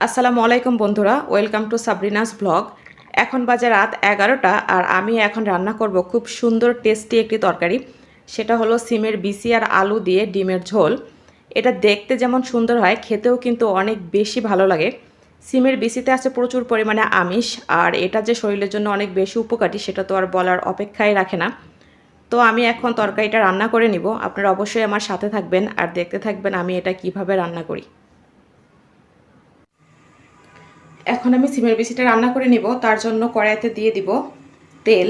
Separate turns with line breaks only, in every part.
আসসালামু আলাইকুম বন্ধুরা, ওয়েলকাম টু সাবরিনাস ব্লগ। এখন বাজে রাত এগারোটা আর আমি এখন রান্না করব খুব সুন্দর টেস্টি একটি তরকারি। সেটা হলো সিমের বিসি আর আলু দিয়ে ডিমের ঝোল। এটা দেখতে যেমন সুন্দর হয়, খেতেও কিন্তু অনেক বেশি ভালো লাগে। সিমের বিসিতে আছে প্রচুর পরিমাণে আমিষ, আর এটা যে শরীরের জন্য অনেক বেশি উপকারী সেটা তো আর বলার অপেক্ষাই রাখে না। তো আমি এখন তরকারিটা রান্না করে নিব। আপনারা অবশ্যই আমার সাথে থাকবেন আর দেখতে থাকবেন আমি এটা কীভাবে রান্না করি। এখন আমি সিমের বিচিটা রান্না করে নিব, তার জন্য কড়াইতে দিয়ে দিব তেল।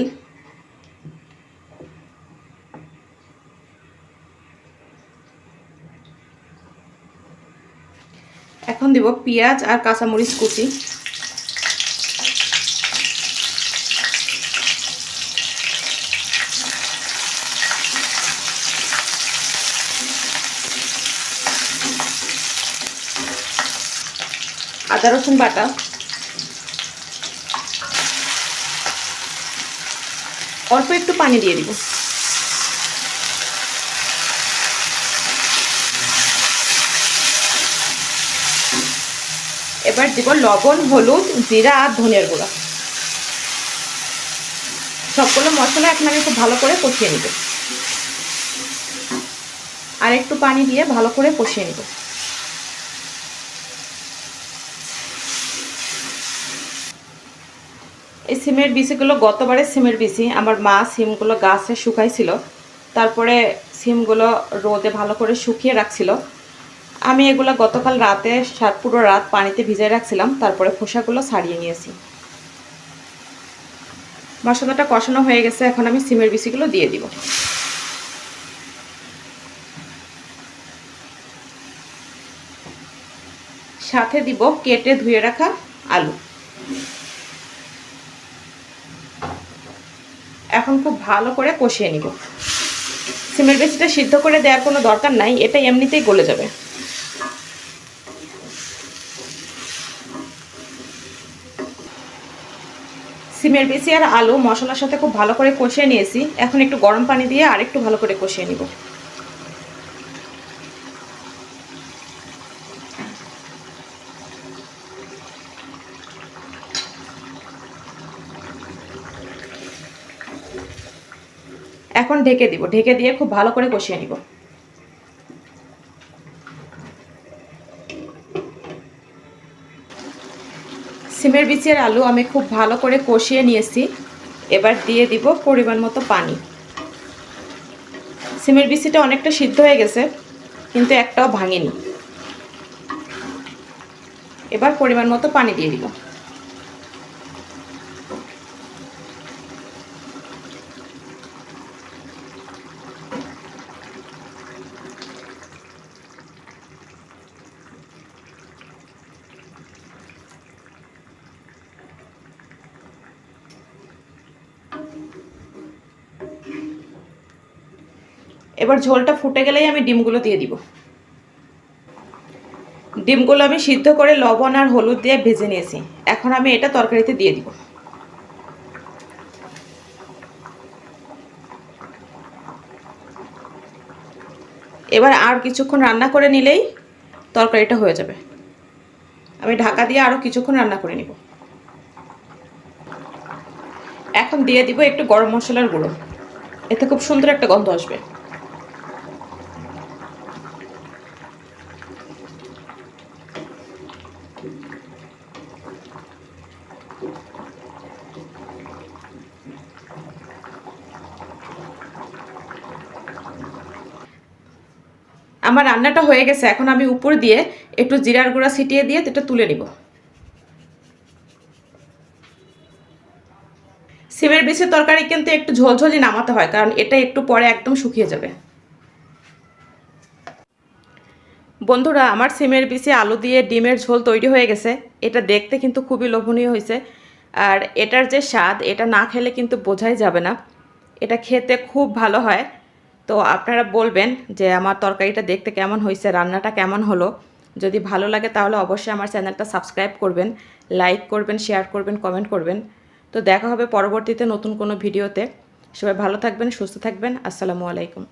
এখন দিব পেঁয়াজ আর কাঁচামরিচ কুচি। আদা রসুন বাটা। অল্প একটু পানি দিয়ে দিব। এবার দিব লবণ, হলুদ, জিরা আর ধনের গুঁড়া। সবগুলো মশলা এখন আমি খুব ভালো করে কষিয়ে নিব। আর একটু পানি দিয়ে ভালো করে কষিয়ে নিব। এই সিমের বিচিগুলো গতবারে সিমের বিচি আমার মা সিমগুলো গাছে শুকাইছিল। তারপরে সিমগুলো রোদে ভালো করে শুকিয়ে রাখছিল। আমি এগুলো গতকাল রাতে পুরো রাত পানিতে ভিজাই রাখছিলাম। তারপরে খোসাগুলো ছাড়িয়ে নিয়েছি। মশলাটা কষানো হয়ে গেছে। এখন আমি সিমের বিচিগুলো দিয়ে দিব। সাথে দিব কেটে ধুয়ে রাখা আলু। এখন খুব ভালো করে কষিয়ে নিব। সিমের বেশিটা সিদ্ধ করে দেওয়ার কোনো দরকার নাই এটা এমনিতেই গলে যাবে। সিমের বেশি আর আলু, মশলার সাথে খুব ভালো করে কষিয়ে নিয়েছি। এখন একটু গরম পানি দিয়ে আর একটু ভালো করে কষিয়ে নিব। এখন ঢেকে দিব, ঢেকে দিয়ে খুব ভালো করে কষিয়ে নিব। সিমের বিচের আলু আমি খুব ভালো করে কষিয়ে নিয়েছি। এবার দিয়ে দিব পরিমাণ মতো পানি। সিমের বিচিটা অনেকটা সিদ্ধ হয়ে গেছে, কিন্তু একটাও ভাঙেনি। এবার পরিমাণ মতো পানি দিয়ে দিব। এবার ঝোলটা ফুটে গেলেই আমি ডিমগুলো দিয়ে দিব। ডিমগুলো আমি সিদ্ধ করে লবণ আর হলুদ দিয়ে ভেজে নিয়েছি। এখন আমি এটা তরকারিতে দিয়ে দিব। এবার আর কিছুক্ষণ রান্না করে নিলেই তরকারিটা হয়ে যাবে। আমি ঢাকা দিয়ে আরও কিছুক্ষণ রান্না করে নিব। এখন দিয়ে দিব একটু গরম মশলার গুঁড়ো। এতে খুব সুন্দর একটা গন্ধ আসবে। আমার রান্নাটা হয়ে গেছে। এখন আমি উপর দিয়ে একটু জিরার গুঁড়া ছিটিয়ে দিয়ে এটা তুলে নিব। সিমের বিষের তরকারি কিন্তু একটু ঝোলঝোলই নামাতে হয়, কারণ এটা একটু পরে একদম শুকিয়ে যাবে। বন্ধুরা, আমার সিমের বিষে আলু দিয়ে ডিমের ঝোল তৈরি হয়ে গেছে। এটা দেখতে কিন্তু খুবই লোভনীয় হয়েছে। আর এটার যে স্বাদ, এটা না খেলে কিন্তু বোঝাই যাবে না। এটা খেতে খুব ভালো হয়। তো আপনারা বলবেন যে, আমার তরকারিটা দেখতে কেমন হয়েছে, রান্নাটা কেমন হলো? যদি ভালো লাগে তাহলে অবশ্যই আমার চ্যানেলটা সাবস্ক্রাইব করবেন, লাইক করবেন, শেয়ার করবেন, কমেন্ট করবেন। তো দেখা হবে পরবর্তীতে নতুন কোনো ভিডিওতে। সবাই ভালো থাকবেন, সুস্থ থাকবেন। আসসালামু আলাইকুম।